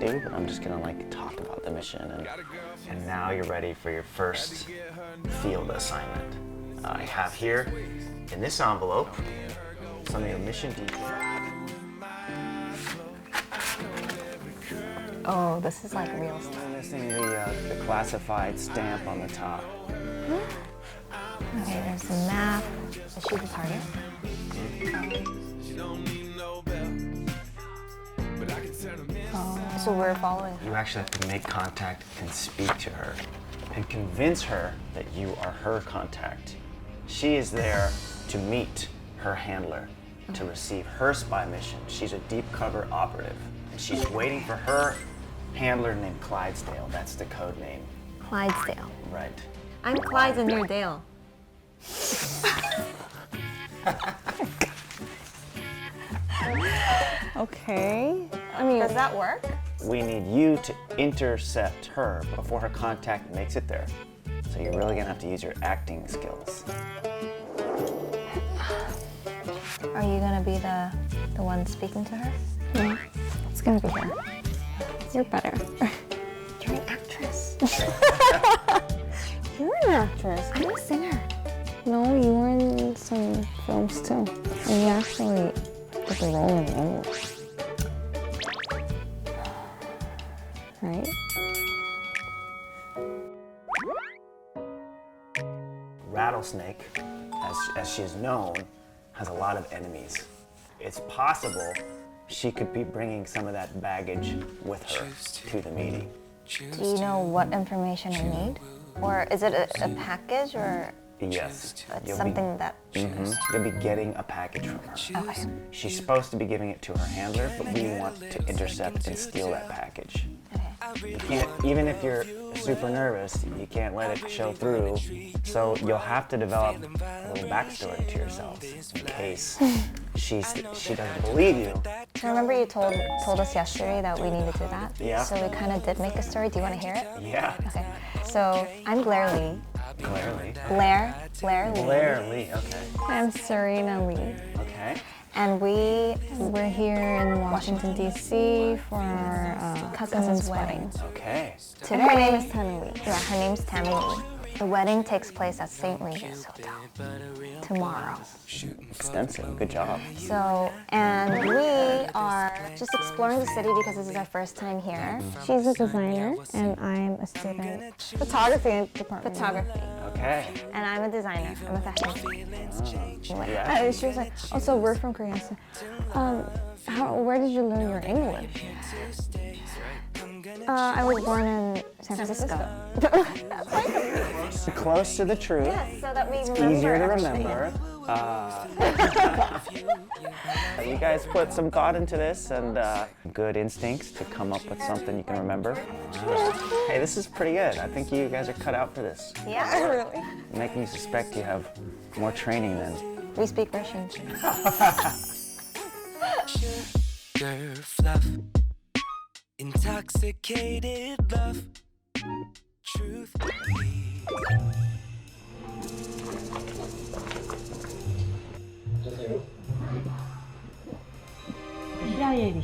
but I'm just gonna like talk about the mission. And, and now you're ready for your first field assignment. I have here in this envelope some of your mission details. Oh, this is like real stuff. I'm missing the, uh, the classified stamp on the top. Okay, there's the map. Is she the target? So we're following her. You actually have to make contact and speak to her and convince her that you are her contact. She is there to meet her handler to receive her spy mission. She's a deep cover operative. And she's waiting for her handler named Clydesdale. That's the code name. Clydesdale. Right. I'm Clyde and you're Dale. Okay. I mean, Does that work? We need you to intercept her before her contact makes it there. So you're really gonna have to use your acting skills. Are you gonna be the the one speaking to her? Yeah. It's gonna be her. You're better. You're an actress. You're an actress. I'm a singer. No, you were in some films too. And you actually did a role in English. Right? Rattlesnake, as, as she is known, has a lot of enemies. It's possible she could be bringing some of that baggage with her to the meeting. Do you know what information I need? Or is it a, a package or Yes. it's you'll something that Be, Mhm. You'll be getting a package from her. Okay. She's supposed to be giving it to her handler, but we want to intercept and steal that package. Okay. You can't, even if you're super nervous, you can't let it show through. So you'll have to develop a little backstory to yourself in case she's, she doesn't believe you. So remember you told told us yesterday that we need to do that? Yeah. So we kind of did make a story. Do you want to hear it? Yeah, Okay. So I'm Blair Lee. clearly. Blair, Blair Lee. Blair Lee, okay. I'm Serena Lee. Okay. And we We're here in Washington, D.C. for our uh, Cousin's cousin's wedding. wedding. Okay. today. And her name is Tammy Lee. Yeah, her name's Tammy Lee. The wedding takes place at St. Regis Hotel tomorrow. Extensive. Good job. So, and we are just exploring the city because this is our first time here. She's a designer, and I'm a student. Photography department. Photography. Okay. And I'm a designer. I'm a fashion designer. Yeah. Uh, she was like, oh, so we're from Korea. So, um, how, where did you learn your English? Uh, I was born in San Francisco. Close to the truth. Yes, so that we remember. Easier to everything. remember. Uh, you guys put some thought into this and uh, good instincts to come up with something you can remember. Hey, this is pretty good. I think you guys are cut out for this. Yeah, really? Making me suspect you have more training than. we speak Russian. sugar fluff, intoxicated love, truth.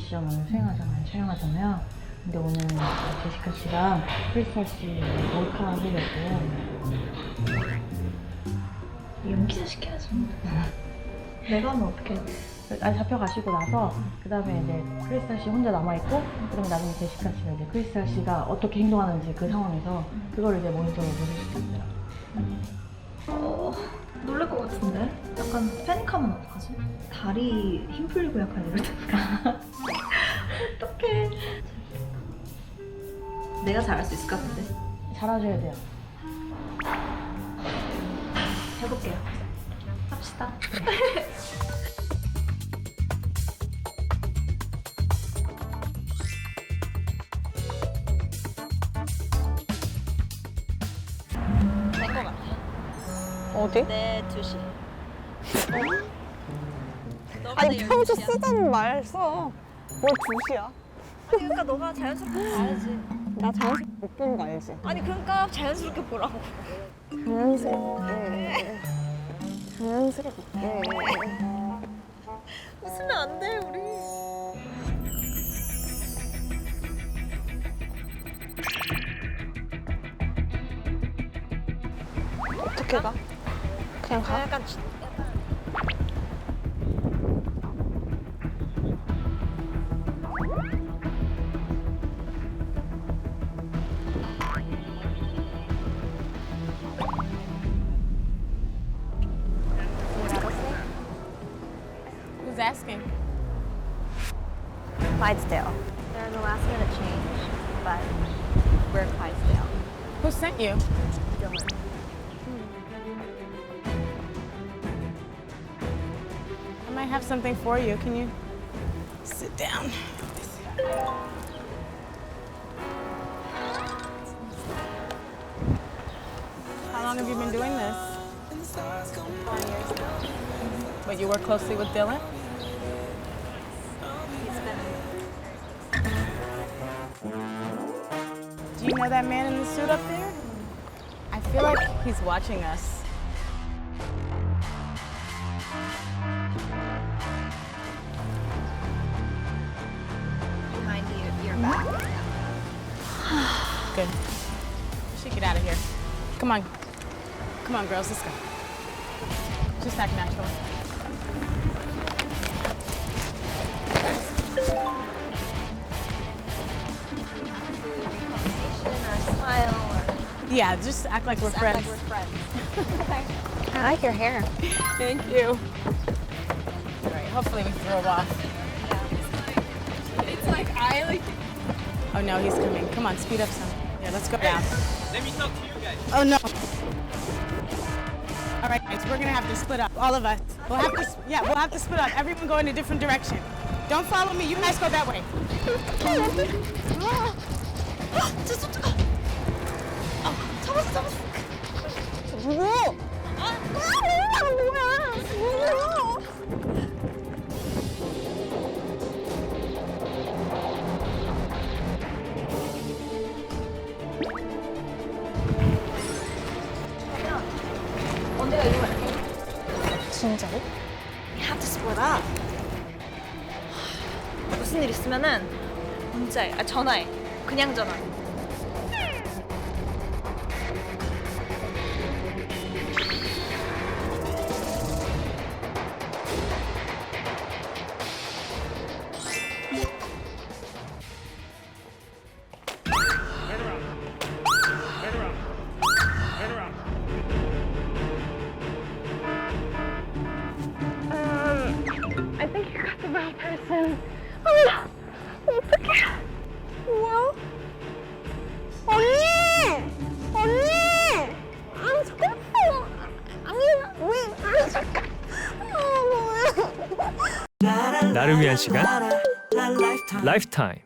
미션을 수행하잖아요, 촬영하잖아요. 근데 오늘 제시카 씨랑 크리스탈 씨 몰카 하려고 연기자 시켜야지. 내가 하면 어떡해. 아니 잡혀가시고 나서 그 다음에 이제 크리스탈 씨 혼자 남아있고 그 다음에 나중에 제시카 씨가 이제 크리스탈 씨가 어떻게 행동하는지 그 상황에서 그거를 이제 모니터로 보실 수 있어요. 것 같은데? 약간 패닉하면 어떡하지? 다리 힘 풀리고 약간 이러다가. 어떡해. 내가 잘할 수 있을 것 같은데? 잘하셔야 돼요. 해볼게요. 합시다. 어디? 네, 2시. 어? 아니 평소 쓰던 말 써. 뭘 2시야? 아니 그러니까 너가 자연스럽게 가야지. 나 자연스럽게 못 보는 거 알지? 아니 그러니까 자연스럽게 보라고. 자연스럽게. 자연스럽게. 웃으면 안 돼, 우리. 어떻게 가? 그냥 가? 약간 Who's asking? Clydesdale. There's a last minute change, but we're Clydesdale. Who sent you? Dylan. Might have something for you. Can you sit down? How long have you been doing this? But you work closely with Dylan? Do you know that man in the suit up there? I feel like he's watching us. Come on. Come on, girls, let's go. Just act natural. Or smile, or Yeah, just act like we're act friends. like we're friends. I like your hair. Thank you. All right, hopefully we throw off. It's like I like. Oh no, he's coming. Come on, speed up some. Yeah, let's go down. Let me talk to you guys. Oh no. All right, guys, we're gonna have to split up. All of us. We'll have to. s- Yeah, we'll have to split up. Everyone go in a different direction. Don't follow me. You guys go that way. 잡았어, 잡았어. 누구? 아, 몰라, 뭐야. 진짜로? We have to split up. 무슨 일 있으면은 문자해, 아 전화해. 그냥 전화. 나를 위한 시간? 라이프타임